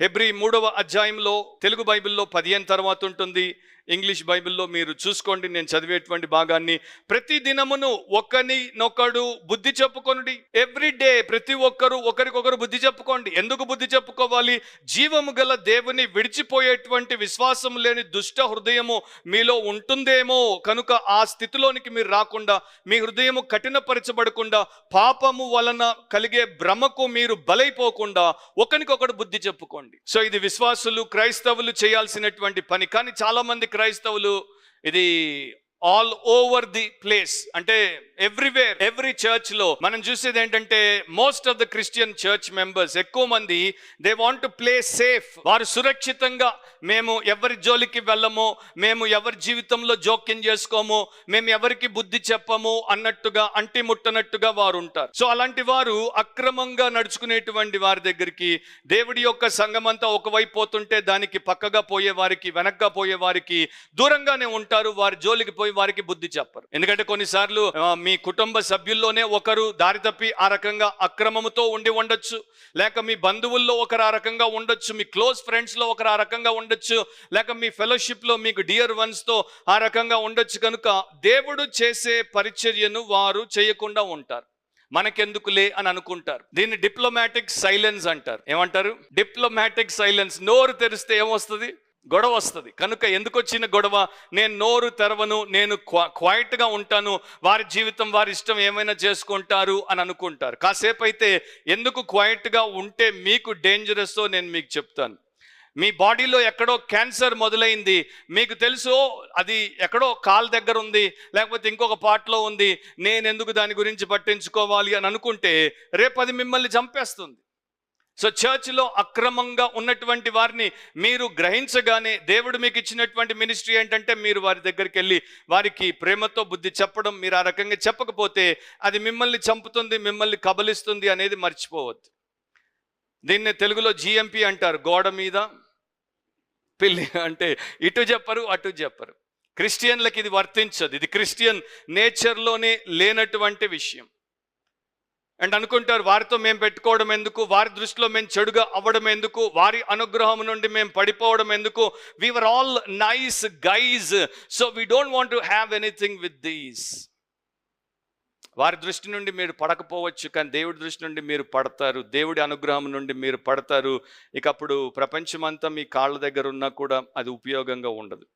హెబ్రి మూడవ అధ్యాయంలో తెలుగు బైబిల్లో పదిహేను తర్వాత ఉంటుంది. ఇంగ్లీష్ బైబిల్లో మీరు చూసుకోండి నేను చదివేటువంటి భాగాన్ని. ప్రతి దినమును ఒకరినొకడు బుద్ధి చెప్పుకొనుడి. ఎవ్రీ డే ప్రతి ఒక్కరు ఒకరికొకరు బుద్ధి చెప్పుకోండి. ఎందుకు బుద్ధి చెప్పుకోవాలి? జీవము గల దేవుని విడిచిపోయేటువంటి విశ్వాసం లేని దుష్ట హృదయము మీలో ఉంటుందేమో కనుక ఆ స్థితిలోనికి మీరు రాకుండా మీ హృదయము కఠినపరచబడకుండా పాపము వలన కలిగే భ్రమకు మీరు బలైపోకుండా ఒకరికొకడు బుద్ధి చెప్పుకోండి. సో ఇది విశ్వాసులు క్రైస్తవులు చేయాల్సినటువంటి పని. కానీ చాలా మంది క్రైస్తవులు ఇది ఆల్ ఓవర్ ది ప్లేస్ అంటే ఎవ్రీవేర్ ఎవ్రీ చర్చ్లో మనం చూసేది ఏంటంటే most of the Christian church members ఎక్కువ మంది they want to play safe వారు సురక్షితంగా మేము ఎవరి జోలికి వెళ్ళము మేము ఎవరి జీవితంలో జోక్యం చేసుకోము మేము ఎవరికి బుద్ధి చెప్పము అన్నట్టుగా అంటి ముట్టనట్టుగా వారు ఉంటారు. సో అలాంటి వారు అక్రమంగా నడుచుకునేటువంటి వారి దగ్గరికి దేవుడి యొక్క సంఘమంతా ఒకవైపు పోతుంటే దానికి పక్కగా పోయే వారికి వెనక్గా పోయే వారికి దూరంగానే ఉంటారు వారి జోలికి పోయి వారికి బుద్ధి చెప్పరు. ఎందుకంటే కొన్నిసార్లు మీ కుటుంబ సభ్యుల్లోనే ఒకరు దారి తప్పి ఆ రకంగా అక్రమముతో ఉండి ఉండొచ్చు. లేక మీ బంధువుల్లో ఒకరు ఆ రకంగా ఉండొచ్చు మీ క్లోజ్ ఫ్రెండ్స్లో ఒకరు ఆ రకంగా ఉండొచ్చు లేక మీ ఫెలోషిప్లో మీకు డియర్ వన్స్తో ఆ రకంగా ఉండొచ్చు కనుక దేవుడు చేసే పరిచర్యను వారు చేయకుండా ఉంటారు. మనకెందుకులే అని అనుకుంటారు. దీన్ని డిప్లొమాటిక్ సైలెన్స్ అంటారు. ఏమంటారు? Diplomatic silence. నోరు తెరిస్తే ఏమొస్తుంది? గొడవ వస్తుంది. కనుక ఎందుకు వచ్చిన గొడవ? నేను నోరు తెరవను నేను క్వైట్గా ఉంటాను వారి జీవితం వారి ఇష్టం ఏమైనా చేసుకుంటారు అని అనుకుంటారు. కాసేపు అయితే ఎందుకు క్వైట్గా ఉంటే మీకు డేంజరస్ నేను మీకు చెప్తాను. మీ బాడీలో ఎక్కడో క్యాన్సర్ మొదలైంది. మీకు తెలుసు? అది ఎక్కడో కాల్ దగ్గర ఉంది లేకపోతే ఇంకొక పార్ట్లో ఉంది. నేను ఎందుకు దాని గురించి పట్టించుకోవాలి అని అనుకుంటే రేపు అది మిమ్మల్ని చంపేస్తుంది. సో చర్చ్లో అక్రమంగా ఉన్నటువంటి వారిని మీరు గ్రహించగానే దేవుడు మీకు ఇచ్చినటువంటి మినిస్ట్రీ ఏంటంటే మీరు వారి దగ్గరికి వెళ్ళి వారికి ప్రేమతో బుద్ధి చెప్పడం మీరు ఆ రకంగా చెప్పకపోతే అది మిమ్మల్ని చంపుతుంది మిమ్మల్ని కబలిస్తుంది అనేది మర్చిపోవద్దు. దీన్ని తెలుగులో జిఎంపి అంటారు గోడ మీద పిల్లి అంటే ఇటు చెప్పరు అటు చెప్పరు. క్రిస్టియన్లకి ఇది వర్తించదు. ఇది క్రిస్టియన్ నేచర్లోనే లేనటువంటి విషయం. అండ్ అనుకుంటారు వారితో మేము పెట్టుకోవడం ఎందుకు? వారి దృష్టిలో మేము చెడుగా అవ్వడం ఎందుకు? వారి అనుగ్రహం నుండి మేము పడిపోవడం ఎందుకు? We're all nice guys so we don't want to have anything with these వారి దృష్టి నుండి మీరు పడకపోవచ్చు కానీ దేవుడి దృష్టి నుండి మీరు పడతారు. దేవుడి అనుగ్రహం నుండి మీరు పడతారు. ఇక అప్పుడు ప్రపంచమంతా మీ కాళ్ళ దగ్గర ఉన్నా కూడా అది ఉపయోగంగా ఉండదు.